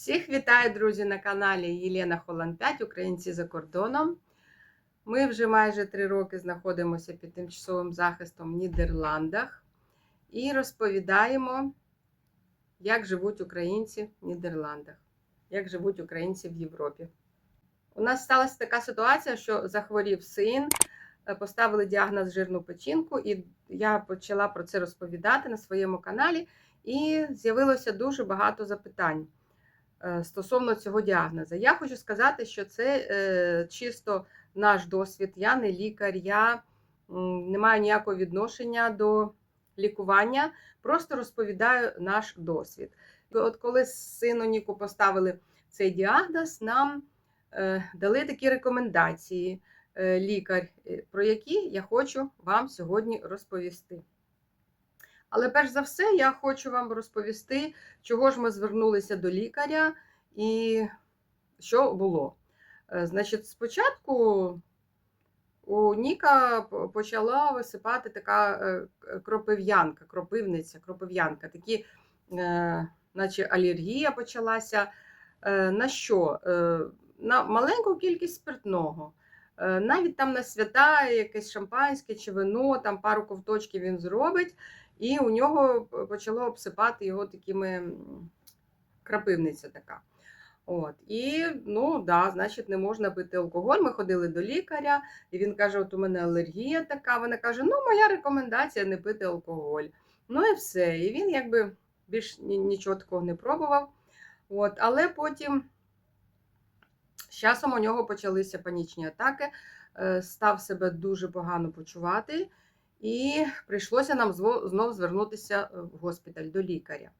Всіх вітаю, друзі, на каналі Єлена Холланд 5 Українці за кордоном. Ми вже майже три роки знаходимося під тимчасовим захистом в Нідерландах і розповідаємо, як живуть українці в Нідерландах, як живуть українці в Європі. У нас сталася така ситуація, що захворів син, е, поставили діагноз жирну печінку, і я почала про це розповідати на своєму каналі, і з'явилося дуже багато запитань стосовно цього діагноза. Я хочу сказати, що це е, чисто наш досвід. Я не лікар, я не маю ніякого відношення до лікування, просто розповідаю наш досвід. От коли сину Ніку поставили цей діагноз, нам е, дали такі рекомендації е, лікар, е, про які я хочу вам сьогодні розповісти. Але перш за все, я хочу вам розповісти, чого ж ми звернулися до лікаря і що було. Е, Значить, спочатку у Ніка почала висипати така е, кропив'янка, кропивниця, кропив'янка, такі, е, наче алергія почалася. На що? На маленьку кількість спиртного. Навіть там на свята якесь шампанське чи вино, там пару ковточків він зробить, і у нього почало обсипати його такими крапивниця така. От. І ну, да, значить, не можна пити алкоголь. Ми ходили до лікаря, і він каже: от у мене алергія така. Вона каже: ну, моя рекомендація не пити алкоголь. Ну і все. І він якби більш нічого такого не пробував. От. Але потім з часом у нього почалися панічні атаки, е, став себе дуже погано почувати, і прийшлося нам зво- знов звернутися е, в госпіталь до лікаря.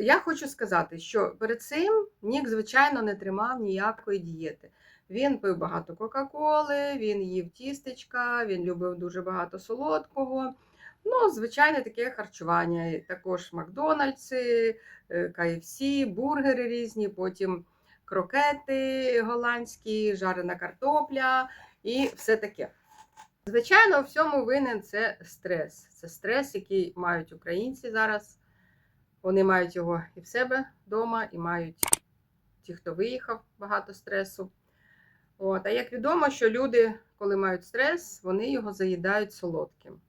Я хочу сказати, що перед цим Нік, звичайно, не тримав ніякої дієти. Він пив багато Кока-Коли, він їв тістечка, він любив дуже багато солодкого. Ну, звичайне таке харчування. Також Макдональдси, е, KFC, бургери різні, потім крокети голландські, жарена картопля і все таке. Звичайно, у всьому винен це стрес. Це стрес, який мають українці зараз. Вони мають його і в себе вдома, і мають ті, хто виїхав, багато стресу. От. А як відомо, що люди, коли мають стрес, вони його заїдають солодким.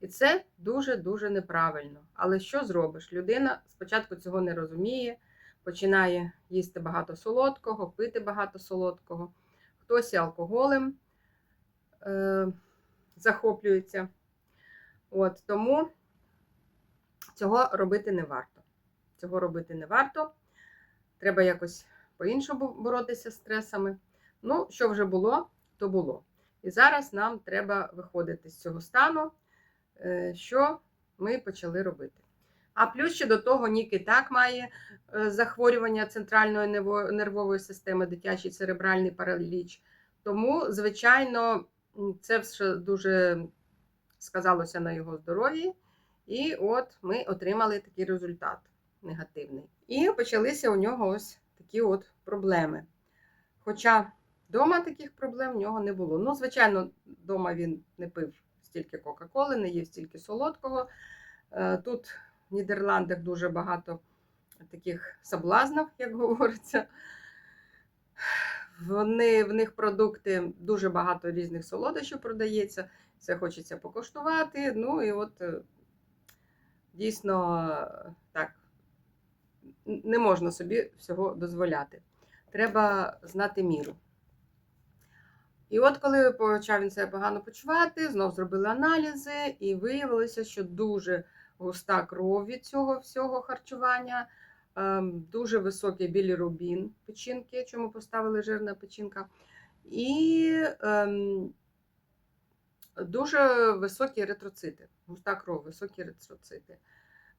І це дуже-дуже неправильно. Але що зробиш? Людина спочатку цього не розуміє, починає їсти багато солодкого, пити багато солодкого. Хтось і алкоголем захоплюється. От, тому цього робити не варто. Цього робити не варто. Треба якось по-іншому боротися з стресами. Ну, що вже було, то було. І зараз нам треба виходити з цього стану, е, що ми почали робити. А плюс ще до того, Нік і так має е, захворювання центральної нервової системи, дитячий церебральний параліч. Тому, звичайно, це все дуже сказалося на його здоров'ї. І от ми отримали такий результат негативний. І почалися у нього ось такі от проблеми. Хоча вдома таких проблем в нього не було. Ну, звичайно, вдома він не пив стільки Кока-Коли, не їв стільки солодкого. Е, Тут в Нідерландах дуже багато таких соблазнів, як говориться. Вони, в них продукти дуже багато різних солодощів продається. Це хочеться покуштувати. Ну і от е, дійсно е, так, не можна собі всього дозволяти. Треба знати міру. І от коли почав він себе погано почувати, знов зробили аналізи, і виявилося, що дуже густа кров від цього всього харчування, дуже високий білірубін печінки, чому поставили жирна печінка, і ем, дуже високі еритроцити, густа кров, високі еритроцити.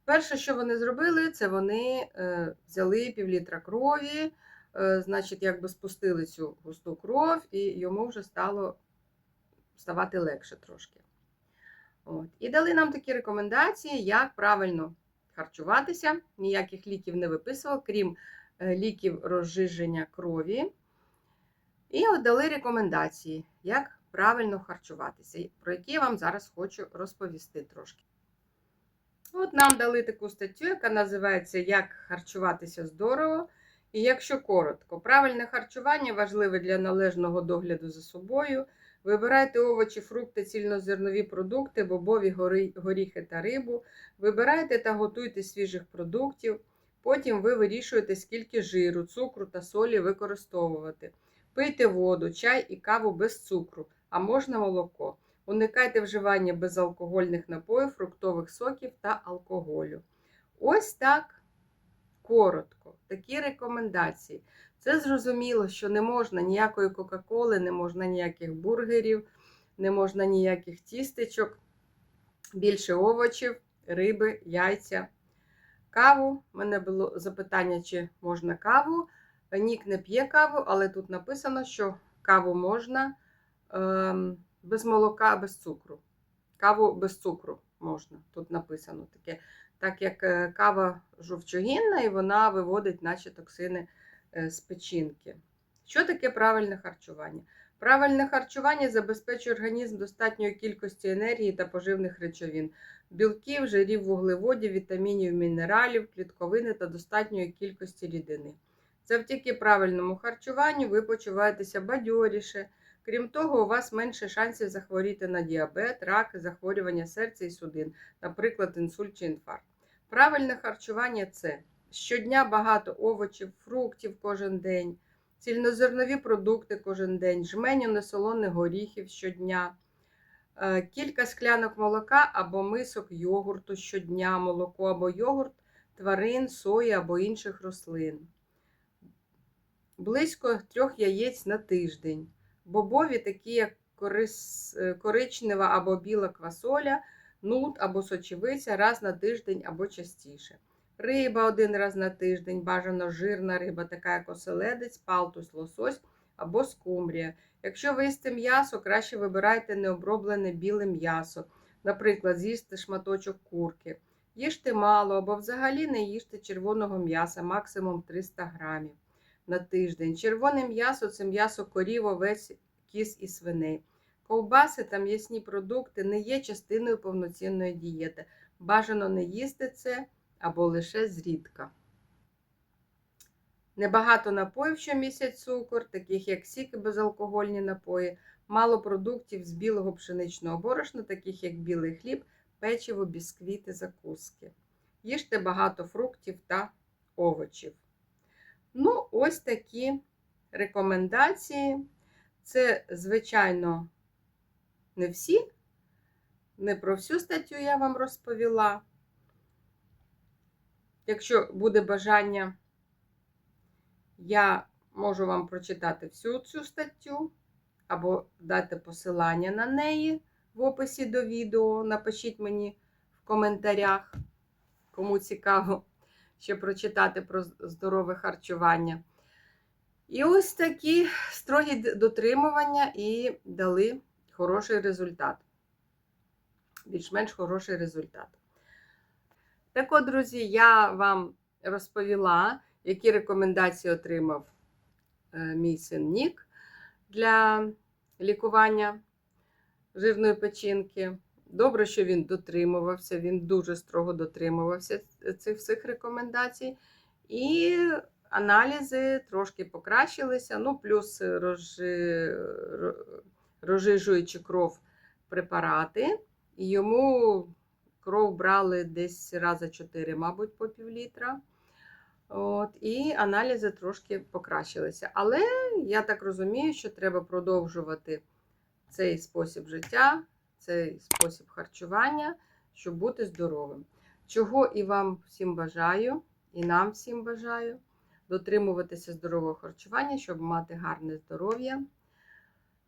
Перше, що вони зробили, це вони е, взяли півлітра крові, е, значить, якби спустили цю густу кров, і йому вже стало ставати легше трошки. От. І дали нам такі рекомендації, як правильно харчуватися. Ніяких ліків не виписував, крім е, ліків розжиження крові. І от дали рекомендації, як правильно харчуватися, про які я вам зараз хочу розповісти трошки. От нам дали таку статтю, яка називається Як харчуватися здорово. І якщо коротко, правильне харчування важливе для належного догляду за собою. Вибирайте овочі, фрукти, цільнозернові продукти, бобові горіхи та рибу. Вибирайте та готуйте свіжих продуктів. Потім ви вирішуєте, скільки жиру, цукру та солі використовувати. Пийте воду, чай і каву без цукру, а можна молоко. Уникайте вживання безалкогольних напоїв, фруктових соків та алкоголю. Ось так коротко, такі рекомендації. Це зрозуміло, що не можна ніякої Кока-Коли, не можна ніяких бургерів, не можна ніяких тістечок, більше овочів, риби, яйця. Каву. У мене було запитання, чи можна каву. Нік не п'є каву, але тут написано, що каву можна ем, без молока, без цукру. Каву без цукру можна. Тут написано таке. Так як е, кава жовчогінна, і вона виводить наші токсини з печінки. Що таке правильне харчування? Правильне харчування забезпечує організм достатньої кількості енергії та поживних речовин, білків, жирів, вуглеводів, вітамінів, мінералів, клітковини та достатньої кількості рідини. Завдяки правильному харчуванню ви почуваєтеся бадьоріше. Крім того, у вас менше шансів захворіти на діабет, рак, захворювання серця і судин, наприклад, інсульт чи інфаркт. Правильне харчування це щодня багато овочів, фруктів кожен день, цільнозернові продукти кожен день, жменю несолоних горіхів щодня, е, кілька склянок молока або мисок йогурту щодня, молоко або йогурт, тварин, сої або інших рослин. Близько трьох яєць на тиждень. Бобові, такі як е, коричнева або біла квасоля, нут або сочевиця раз на тиждень або частіше. Риба один раз на тиждень, бажано жирна риба, така як оселедець, палтус, лосось або скумбрія. Якщо ви їсте м'ясо, краще вибирайте необроблене біле м'ясо. Наприклад, з'їсти шматочок курки. Їжте мало або взагалі не їжте червоного м'яса, максимум 300 грамів на тиждень. Червоне м'ясо це м'ясо корів, овець, кіз і свиней. Ковбаси та м'ясні продукти не є частиною повноцінної дієти. Бажано не їсти це або лише зрідка. Небагато напоїв, що містять цукор, таких як сік і безалкогольні напої, мало продуктів з білого пшеничного борошна, таких як білий хліб, печиво, бісквіти, закуски. Їжте багато фруктів та овочів. Ну, ось такі рекомендації. Це, звичайно, не всі. Не про всю статтю я вам розповіла. Якщо буде бажання, я можу вам прочитати всю цю статтю або дати посилання на неї в описі до відео. Напишіть мені в коментарях, кому цікаво ще прочитати про здорове харчування. І ось такі строгі дотримування і дали хороший результат. Більш-менш хороший результат. Так от, друзі, я вам розповіла, які рекомендації отримав е, мій син Нік для лікування жирної печінки. Добре, що він дотримувався, він дуже строго дотримувався цих всіх рекомендацій. І аналізи трошки покращилися. Ну, плюс розжи... розжижуючи кров препарати. І йому кров брали десь рази 4, мабуть, по пів літра. От, І аналізи трошки покращилися. Але я так розумію, що треба продовжувати цей спосіб життя цей спосіб харчування, щоб бути здоровим. Чого і вам всім бажаю, і нам всім бажаю дотримуватися здорового харчування, щоб мати гарне здоров'я.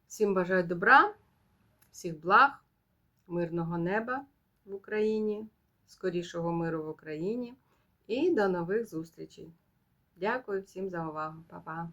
Всім бажаю добра, всіх благ, мирного неба в Україні, скорішого миру в Україні і до нових зустрічей. Дякую всім за увагу. Па-па!